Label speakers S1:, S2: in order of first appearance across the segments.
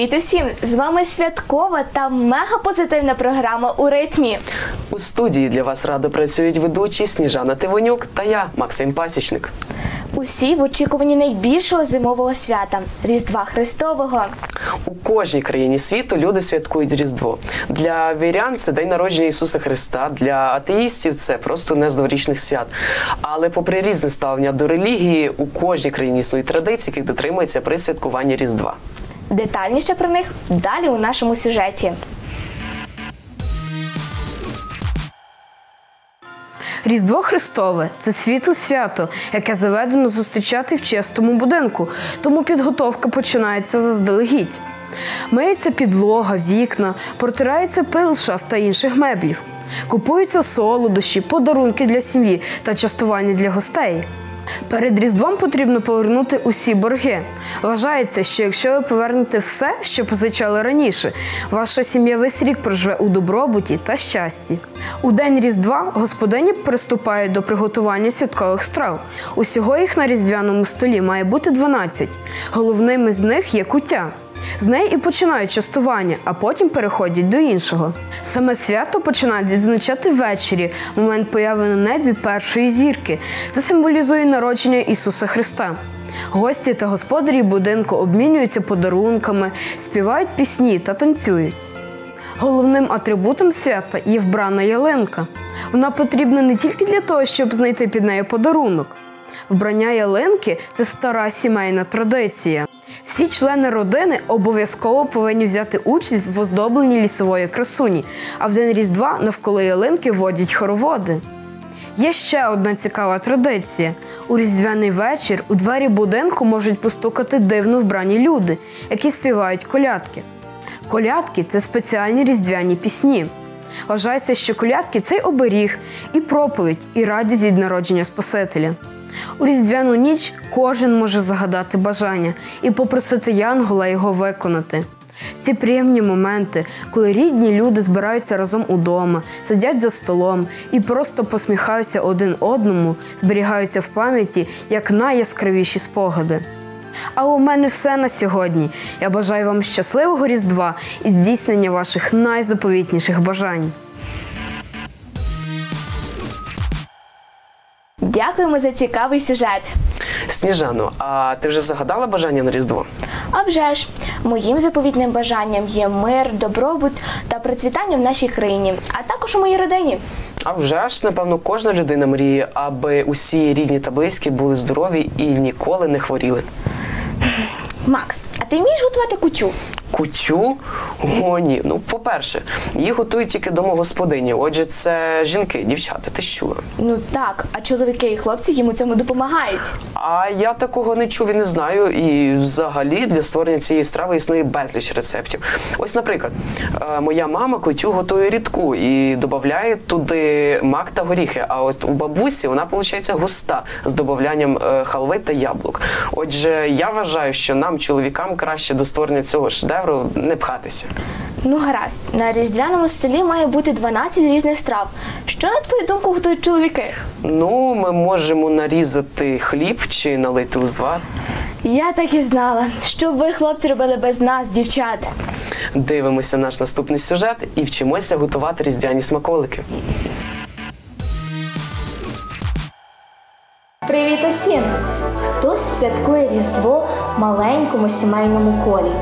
S1: Привіт усім! З вами святкова та мегапозитивна програма у ритмі.
S2: У студії для вас радо працюють ведучі Сніжана Тивонюк та я, Максим Пасічник.
S1: Усі в очікуванні найбільшого зимового свята Різдва Христового.
S2: У кожній країні світу люди святкують Різдво. Для вірян це день народження Ісуса Христа, для атеїстів це просто не з новорічних свят. Але, попри різне ставлення до релігії, у кожній країні існують традиції, яких дотримуються при святкуванні Різдва.
S1: Детальніше про них далі у нашому сюжеті.
S3: Різдво Христове це світле свято, яке заведено зустрічати в чистому будинку, тому підготовка починається заздалегідь. Миється підлога, вікна, протирається пил шаф та інших меблів. Купуються солодощі, подарунки для сім'ї та частування для гостей. Перед Різдвом потрібно повернути усі борги. Вважається, що якщо ви повернете все, що позичали раніше, ваша сім'я весь рік проживе у добробуті та щасті. У день Різдва господині приступають до приготування святкових страв. Усього їх на різдвяному столі має бути 12. Головними з них є куття. З неї і починають частування, а потім переходять до іншого. Саме свято починають відзначати ввечері, момент появи на небі першої зірки. Це символізує народження Ісуса Христа. Гості та господарі будинку обмінюються подарунками, співають пісні та танцюють. Головним атрибутом свята є вбрана ялинка. Вона потрібна не тільки для того, щоб знайти під нею подарунок. Вбрання ялинки це стара сімейна традиція. Всі члени родини обов'язково повинні взяти участь в оздобленні лісової красуні, а в день Різдва навколо ялинки водять хороводи. Є ще одна цікава традиція: у різдвяний вечір у двері будинку можуть постукати дивно вбрані люди, які співають колядки. Колядки це спеціальні різдвяні пісні. Вважається, що колядки це оберіг, і проповідь, і радість від народження Спасителя. У різдвяну ніч кожен може загадати бажання і попросити Янгола його виконати. Ці приємні моменти, коли рідні люди збираються разом удома, сидять за столом і просто посміхаються один одному, зберігаються в пам'яті як найяскравіші спогади. А у мене все на сьогодні. Я бажаю вам щасливого Різдва і здійснення ваших найзаповітніших бажань.
S1: Дякуємо за цікавий сюжет.
S2: Сніжано, а ти вже загадала бажання на Різдво?
S1: А вже ж, моїм заповітним бажанням є мир, добробут та процвітання в нашій країні, а також у моїй родині.
S2: А вже ж, напевно, кожна людина мріє, аби усі рідні та близькі були здорові і ніколи не хворіли.
S1: Макс, а ти вмієш готувати кутю?
S2: Кутю? О, ні. Ну, по-перше, їх готують тільки домогосподині. Отже, це жінки, дівчата, ти що?
S1: Ну так, а чоловіки і хлопці їм у цьому допомагають.
S2: А я такого не чув і не знаю. І взагалі для створення цієї страви існує безліч рецептів. Ось, наприклад, е, моя мама кутю готує рідку і додає туди мак та горіхи. А от у бабусі вона виходить густа з додаванням е, халви та яблук. Отже, я вважаю, що нам, чоловікам, краще до створення цього шедевру не пхатися.
S1: Ну гаразд, на різдвяному столі має бути 12 різних страв. Що на твою думку готують чоловіки?
S2: Ну, ми можемо нарізати хліб чи налити узвар.
S1: Я так і знала, що ви, хлопці, робили без нас, дівчат.
S2: Дивимося наш наступний сюжет і вчимося готувати різдвяні смаколики.
S1: Привіт усім! Хтось святкує Різдво в маленькому сімейному колі,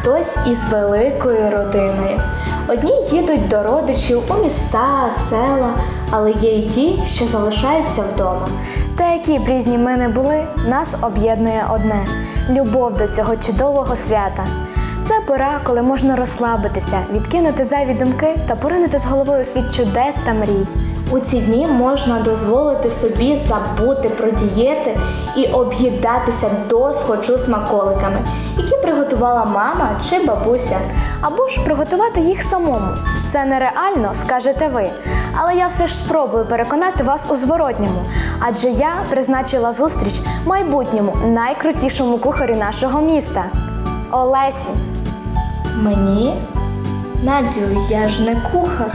S1: хтось із великою родиною. Одні їдуть до родичів у міста, села, але є й ті, що залишаються вдома.
S4: Та які б різні ми не були, нас об'єднує одне любов до цього чудового свята. Це пора, коли можна розслабитися, відкинути зайві думки та поринути з головою світ чудес та мрій.
S1: У ці дні можна дозволити собі забути про дієти і об'їдатися до схочу смаколиками, приготувала мама чи бабуся.
S4: Або ж приготувати їх самому. Це нереально, скажете ви. Але я все ж спробую переконати вас у зворотньому, адже я призначила зустріч майбутньому найкрутішому кухарю нашого міста Олесі.
S1: Мені? Надю, я ж не кухар.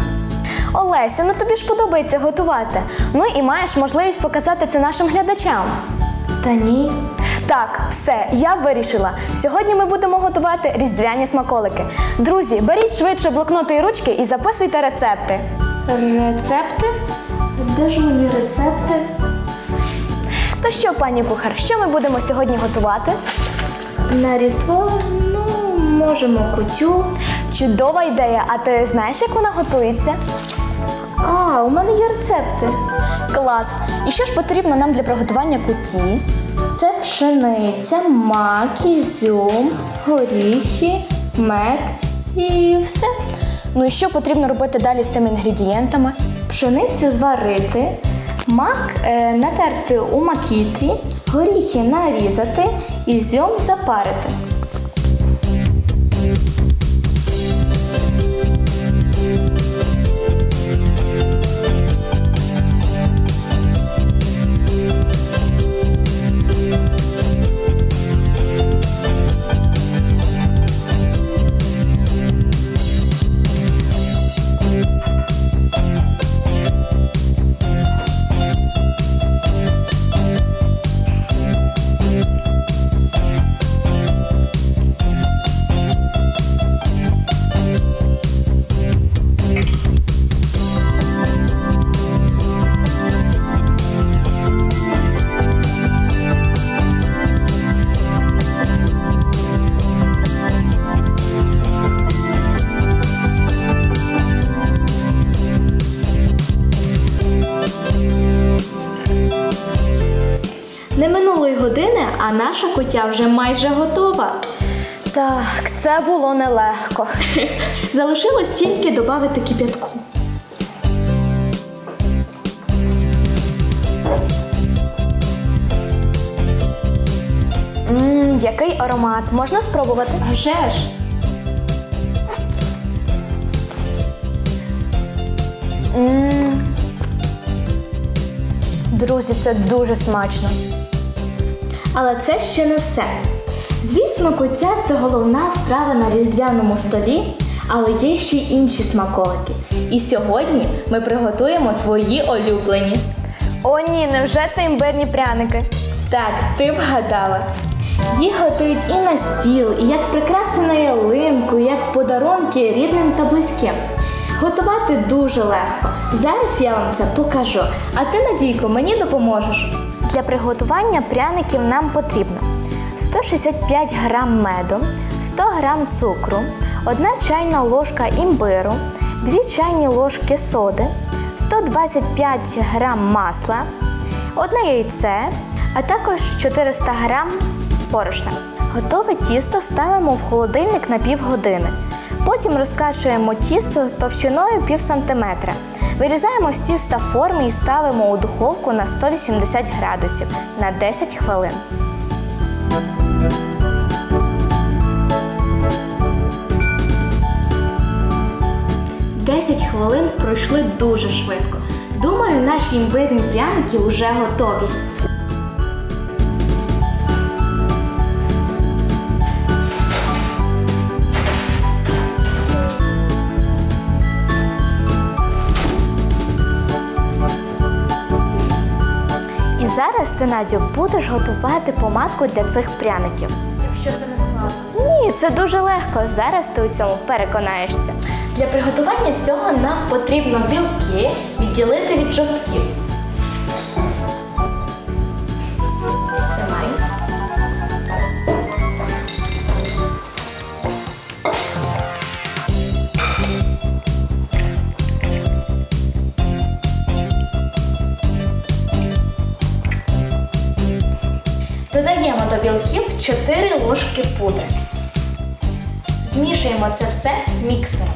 S4: Олесю, ну тобі ж подобається готувати. Ну і маєш можливість показати це нашим глядачам.
S1: Та ні.
S4: Так, все, я вирішила. Сьогодні ми будемо готувати різдвяні смаколики. Друзі, беріть швидше блокноти і ручки і записуйте рецепти.
S1: Рецепти? Де ж мої рецепти?
S4: То що, пані кухар, що ми будемо сьогодні готувати?
S1: На Різдво, ну, можемо кутю.
S4: Чудова ідея, а ти знаєш, як вона готується?
S1: А, у мене є рецепти.
S4: Клас! І що ж потрібно нам для приготування куті?
S1: Це пшениця, мак, ізюм, горіхи, мед і все.
S4: Ну і що потрібно робити далі з цими інгредієнтами?
S1: Пшеницю зварити, мак е, натерти у макітрі, горіхи нарізати, ізюм запарити. Кутя вже майже готова.
S4: Так, це було нелегко.
S1: Залишилось тільки додати кип'ятку.
S4: Ммм, який аромат. Можна спробувати?
S1: А вже ж.
S4: Ммм. Друзі, це дуже смачно.
S1: Але це ще не все. Звісно, куття це головна страва на різдвяному столі, але є ще й інші смаколики. І сьогодні ми приготуємо твої улюблені.
S4: О, ні, невже це імбирні пряники?
S1: Так, ти вгадала. Їх готують і на стіл, і як прикраси на ялинку, і як подарунки рідним та близьким. Готувати дуже легко. Зараз я вам це покажу. А ти, Надійко, мені допоможеш.
S4: Для приготування пряників нам потрібно 165 грам меду, 100 грам цукру, 1 чайна ложка імбиру, 2 чайні ложки соди, 125 грам масла, 1 яйце, а також 400 грам борошна. Готове тісто ставимо в холодильник на півгодини. Потім розкачуємо тісто товщиною пів сантиметра. Вирізаємо з тіста форми і ставимо у духовку на 180 градусів на 10 хвилин.
S1: Десять хвилин пройшли дуже швидко. Думаю, наші імбирні пряники вже готові.
S4: Надю, будеш готувати помадку для цих пряників.
S1: Якщо це не складно.
S4: Ні, це дуже легко. Зараз ти у цьому переконаєшся.
S1: Для приготування цього нам потрібно білки відділити від жовтків. Білків 4 ложки пудри. Змішуємо це все міксером.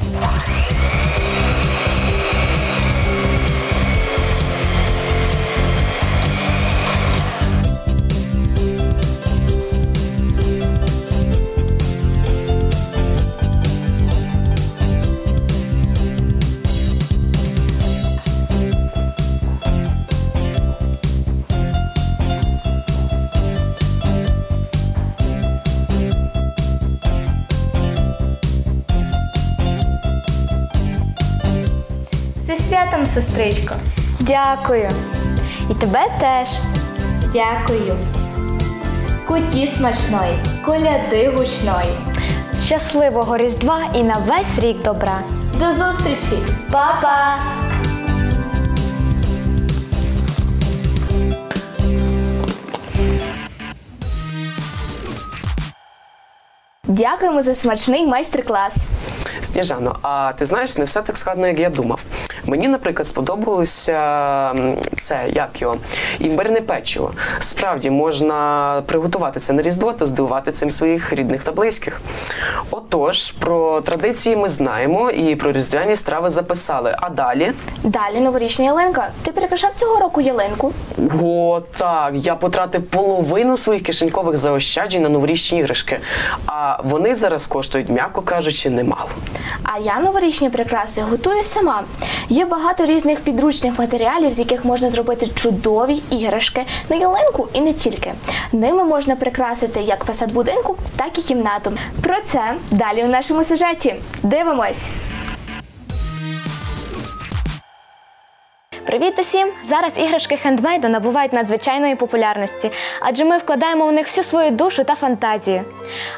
S1: Зі святом, сестричко.
S4: Дякую. І тебе теж.
S1: Дякую.
S5: куті смачної, коляди гучної.
S4: Щасливого Різдва і на весь рік добра!
S5: До зустрічі!
S4: Па-па! Дякуємо за смачний майстер-клас.
S2: Сніжано, а ти знаєш, не все так складно, як я думав. Мені, наприклад, сподобалося це як його імбирне печиво. Справді можна приготувати це на різдво та здивувати цим своїх рідних та близьких. Отож, про традиції ми знаємо і про різдвяні страви записали. А далі
S5: Далі новорічна ялинка. Ти прикрашав цього року ялинку?
S2: О, так. Я потратив половину своїх кишенькових заощаджень на новорічні іграшки, а вони зараз коштують, м'яко кажучи, немало.
S5: А я новорічні прикраси готую сама. Є багато різних підручних матеріалів, з яких можна зробити чудові іграшки на ялинку і не тільки. Ними можна прикрасити як фасад будинку, так і кімнату. Про це далі у нашому сюжеті. Дивимось!
S4: Привіт усім! Зараз іграшки хендмейду набувають надзвичайної популярності, адже ми вкладаємо в них всю свою душу та фантазію.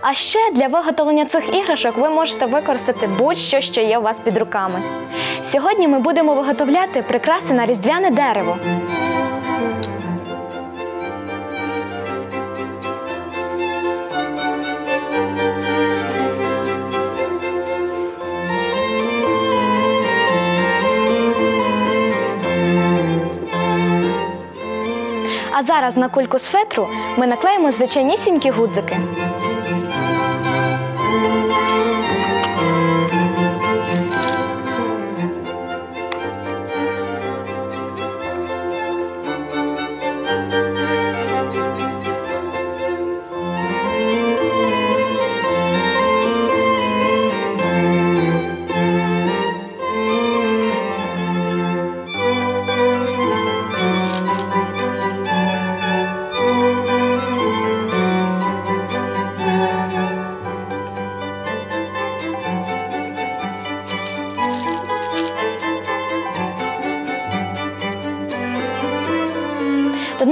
S4: А ще для виготовлення цих іграшок ви можете використати будь-що, що є у вас під руками. Сьогодні ми будемо виготовляти прикраси на різдвяне дерево. Зараз на кульку з фетру ми наклеїмо звичайнісінькі гудзики.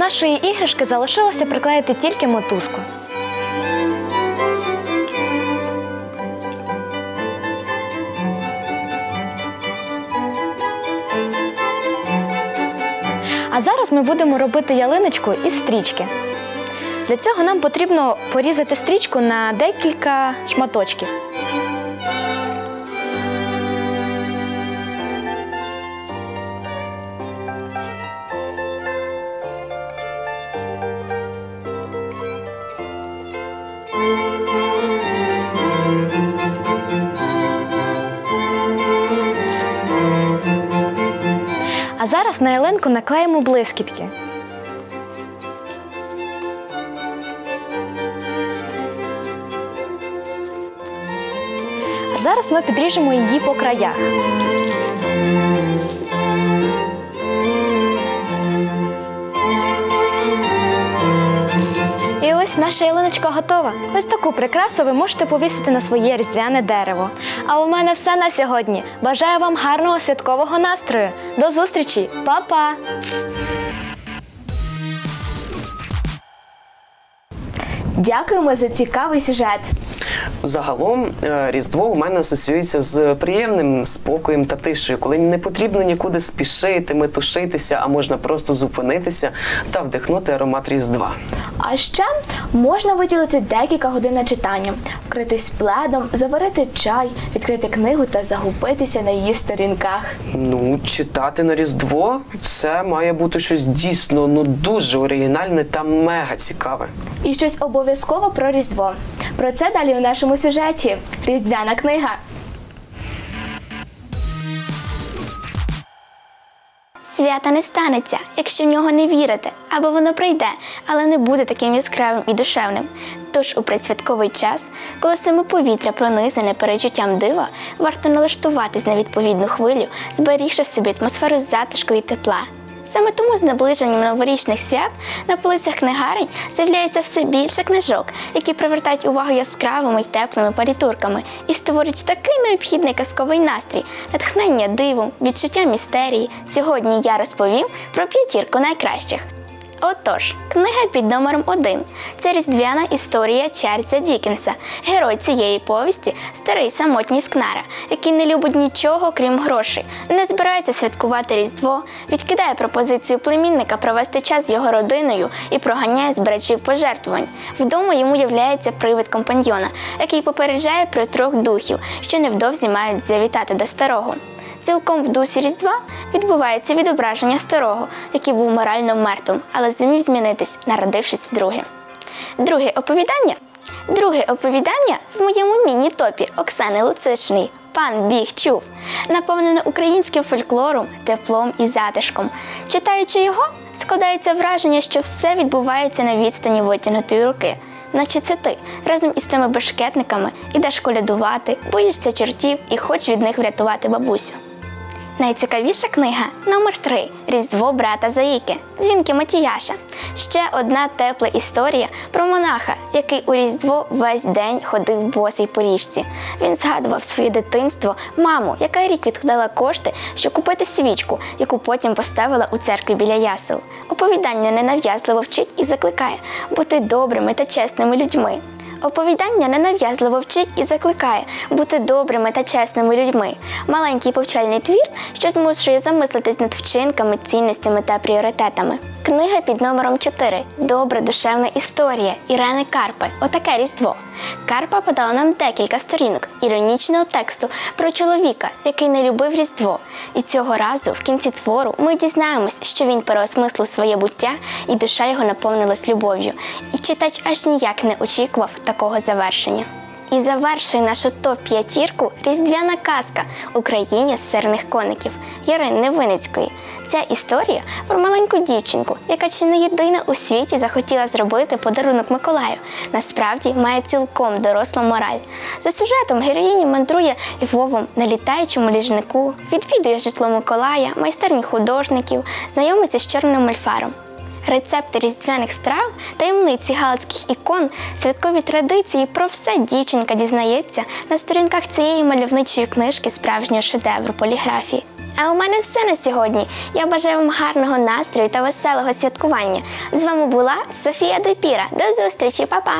S4: Нашої іграшки залишилося приклеїти тільки мотузку. А зараз ми будемо робити ялиночку із стрічки. Для цього нам потрібно порізати стрічку на декілька шматочків. Зараз на ялинку наклеїмо блискітки. Зараз ми підріжемо її по краях. Ось наша ялиночка готова. Ось таку прикрасу ви можете повісити на своє різдвяне дерево. А у мене все на сьогодні. Бажаю вам гарного святкового настрою. До зустрічі, Па-па!
S5: Дякуємо за цікавий сюжет.
S2: Загалом е, Різдво у мене асоціюється з приємним спокоєм та тишею, коли не потрібно нікуди спішити, метушитися, а можна просто зупинитися та вдихнути аромат Різдва.
S5: А ще можна виділити декілька годин на читання, вкритись пледом, заварити чай, відкрити книгу та загубитися на її сторінках.
S2: Ну, читати на Різдво це має бути щось дійсно ну дуже оригінальне та мега цікаве.
S5: І щось обов'язково про Різдво. Про це далі у нашому сюжеті. Різдвяна книга.
S6: Свята не станеться, якщо в нього не вірите, або воно прийде, але не буде таким яскравим і душевним. Тож у присвятковий час, коли саме повітря пронизане перечуттям дива, варто налаштуватись на відповідну хвилю, зберігши в собі атмосферу затишку і тепла. Саме тому з наближенням новорічних свят на полицях книгарень з'являється все більше книжок, які привертають увагу яскравими й теплими парітурками і створюють такий необхідний казковий настрій, натхнення дивом, відчуття містерії. Сьогодні я розповім про п'ятірку найкращих. Отож, книга під номером 1 це різдвяна історія Чарльза Дікенса. Герой цієї повісті старий самотній скнара, який не любить нічого, крім грошей, не збирається святкувати Різдво, відкидає пропозицію племінника провести час з його родиною і проганяє збирачів пожертвувань. Вдома йому являється привид компаньйона, який попереджає про трьох духів, що невдовзі мають завітати до старого. Цілком в дусі Різдва відбувається відображення старого, який був морально мертвим, але зумів змінитись, народившись вдруге. Друге оповідання. Друге оповідання в моєму міні-топі Оксани Луцишиної Пан біг чув, наповнене українським фольклором, теплом і затишком. Читаючи його, складається враження, що все відбувається на відстані витягнутої руки. Наче це ти разом із тими бешкетниками ідеш колядувати, боїшся чортів і хочеш від них врятувати бабусю. Найцікавіша книга номер 3 Різдво брата Заїки. Дзвінки Матіяша. Ще одна тепла історія про монаха, який у Різдво весь день ходив босий по річці. Він згадував своє дитинство, маму, яка рік відкладала кошти, щоб купити свічку, яку потім поставила у церкві біля ясел. Оповідання ненав'язливо вчить і закликає бути добрими та чесними людьми. Оповідання ненав'язливо вчить і закликає бути добрими та чесними людьми. Маленький повчальний твір, що змушує замислитись над вчинками, цінностями та пріоритетами. Книга під номером 4 Добра душевна історія Ірени Карпи. Отаке різдво. Карпа подала нам декілька сторінок іронічного тексту про чоловіка, який не любив Різдво. І цього разу, в кінці твору, ми дізнаємось, що він переосмислив своє буття, і душа його наповнилась любов'ю. І читач аж ніяк не очікував такого завершення. І завершує нашу топ-п'ятірку різдвяна казка Україні з сирних коників Ярини Виницької. Ця історія про маленьку дівчинку, яка чи не єдина у світі захотіла зробити подарунок Миколаю. Насправді має цілком дорослу мораль. За сюжетом героїні мандрує Львовом на літаючому ліжнику, відвідує житло Миколая, майстерні художників, знайомиться з чорним мальфаром. Рецепти різдвяних страв, таємниці галицьких ікон, святкові традиції про все дівчинка дізнається на сторінках цієї мальовничої книжки справжнього шедевру поліграфії. А у мене все на сьогодні. Я бажаю вам гарного настрою та веселого святкування. З вами була Софія Депіра. До зустрічі, Па-па!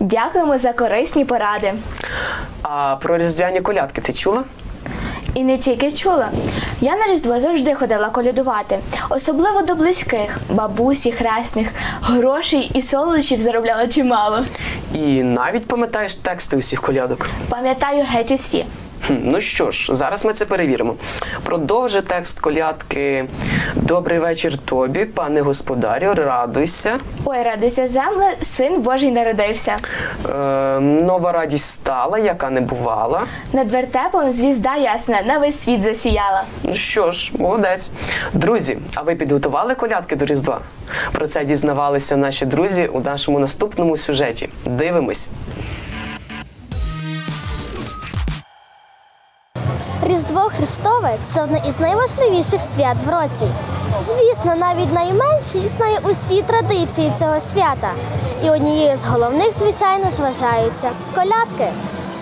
S5: Дякуємо за корисні поради.
S7: А про різдвяні колядки ти чула?
S5: І не тільки чула. Я на Різдво завжди ходила колядувати, особливо до близьких, бабусі, хресних, грошей і солодощів заробляла чимало.
S7: І навіть пам'ятаєш тексти усіх колядок.
S5: Пам'ятаю геть усі.
S7: Хм, Ну що ж, зараз ми це перевіримо. Продовжи текст колядки Добрий вечір тобі, пане господарю, радуйся.
S5: Ой, радуйся, земле, син Божий народився.
S7: Е, нова радість стала, яка не бувала.
S5: Над вертепом звізда ясна на весь світ засіяла.
S7: Ну що ж, молодець. Друзі, а ви підготували колядки до Різдва? Про це дізнавалися наші друзі у нашому наступному сюжеті. Дивимось.
S8: Різдво Христове це одне із найважливіших свят в році. Звісно, навіть найменші знає усі традиції цього свята. І однією з головних, звичайно ж, вважаються колядки.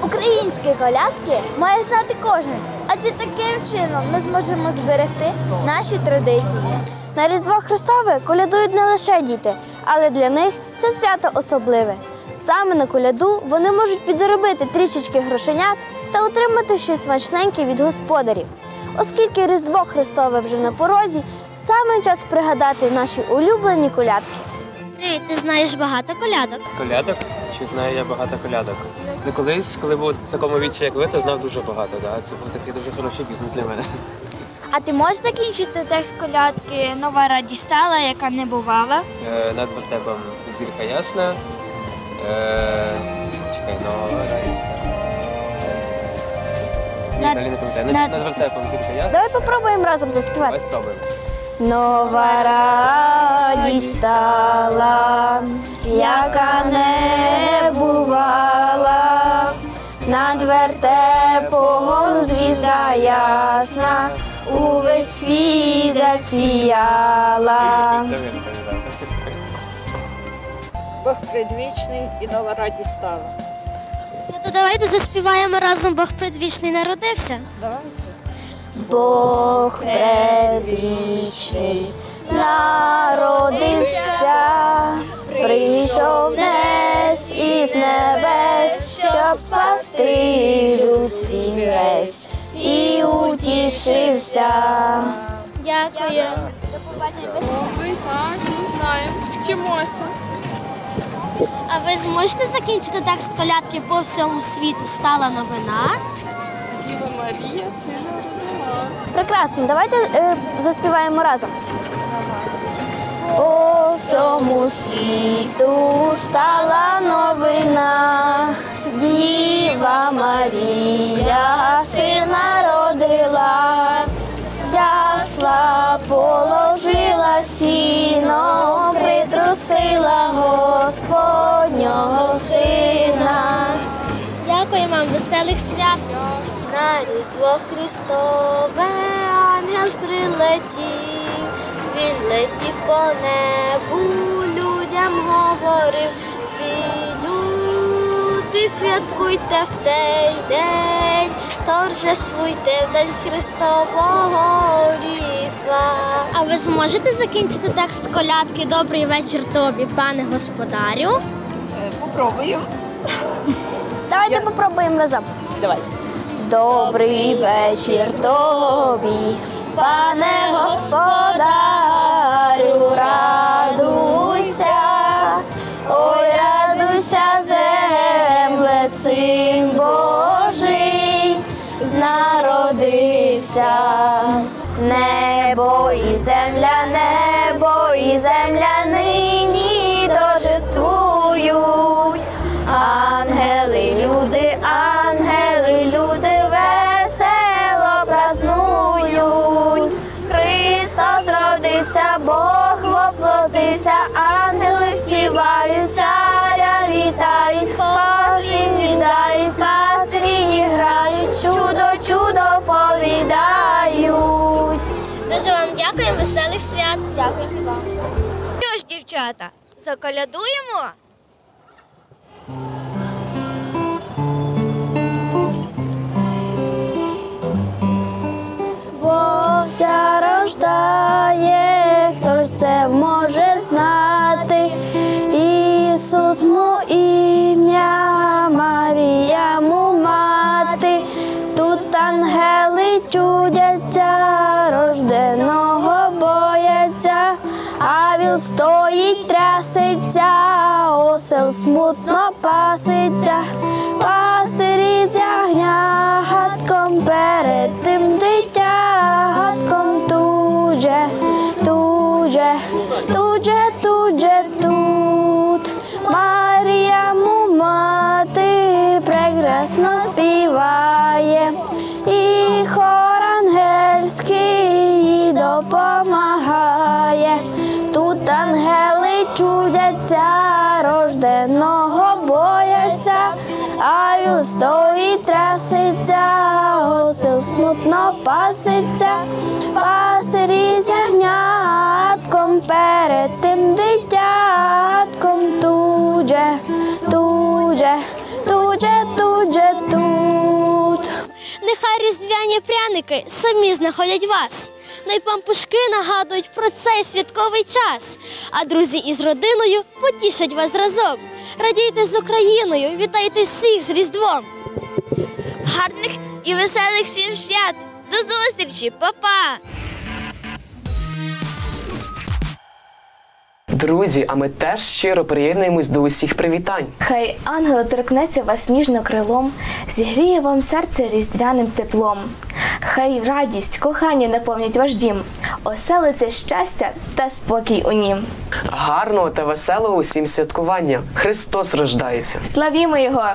S8: Українські колядки має знати кожен, адже таким чином ми зможемо зберегти наші традиції. На Різдво Христове колядують не лише діти, але для них це свято особливе. Саме на коляду вони можуть підзаробити трішечки грошенят та отримати щось смачненьке від господарів. Оскільки Різдво Христове вже на порозі, саме час пригадати наші улюблені колядки. Привіт, ти знаєш багато колядок.
S9: Колядок? Чи знаю я багато колядок? Ну колись, коли був в такому віці, як ви, то знав дуже багато. Да? Це був такий дуже хороший бізнес для мене.
S8: А ти можеш закінчити текст колядки Нова радість стала, яка не бувала?
S9: Е, над вертепом зірка ясна. Е, чекай, нова радість. Ні,
S8: Над-
S9: далі не пам'ятаю. Над,
S8: над-
S9: над вертепом зірка ясна.
S8: Давай попробуємо разом заспівати.
S9: Давай спробуємо.
S8: Нова радість стала, яка не бувала, над вертепом звізда ясна, увесь світ засіяла.
S9: Це не.
S10: Бог предвічний і нова радість стала.
S8: То давайте заспіваємо разом Бог предвічний народився.
S10: Давайте.
S8: Бог предвічний народився, прийшов десь із небес, щоб спасти люд свій весь і утішився.
S11: Дякую.
S10: Так, ну знаємо, вчимося.
S11: А ви зможете закінчити текст колядки по всьому світу стала новина?
S10: Діва Марія, сина родила.
S8: Прекрасно, давайте е, заспіваємо разом. По всьому світу стала новина, Діва Марія сина родила, ясла положила сіно, притрусила Господнього сина.
S11: Дякую вам, веселих свят. На Різдво Христове ангел прилетів, він летів по небу, людям говорив, всі люди, святкуйте в цей день, торжествуйте в день Христового Різдва. А ви зможете закінчити текст колядки Добрий вечір тобі, пане господарю?
S12: Попробуємо.
S8: Давайте попробуємо разом.
S12: Давай.
S8: Добрий вечір тобі, пане господарю,
S11: дівчата, заколядуємо?
S8: Богся рождає, хто це може знати. Ісус му а віл стоїть, трясеться, осел смутно паситься, пастирі з ягнятком перед тим дитятком туже, туже, туже, туже тут. Марія му мати прекрасно співає, трясеться, осел смутно паситься, пастирі з ягнятком перед тим дитятком туже, туже, туже, туже тут.
S11: Нехай різдвяні пряники самі знаходять вас. Ну й пампушки нагадують про цей святковий час. А друзі із родиною потішать вас разом. Радійте з Україною, вітайте всіх з Різдвом. Гарних і веселих всім свят! До зустрічі, Па-па!
S2: Друзі, а ми теж щиро приєднуємось до усіх привітань.
S1: Хай ангел торкнеться вас ніжно крилом, зігріє вам серце різдвяним теплом. Хай радість, кохання наповнять ваш дім, оселиться щастя та спокій у нім.
S2: Гарного та веселого усім святкування. Христос рождається.
S1: Славімо його!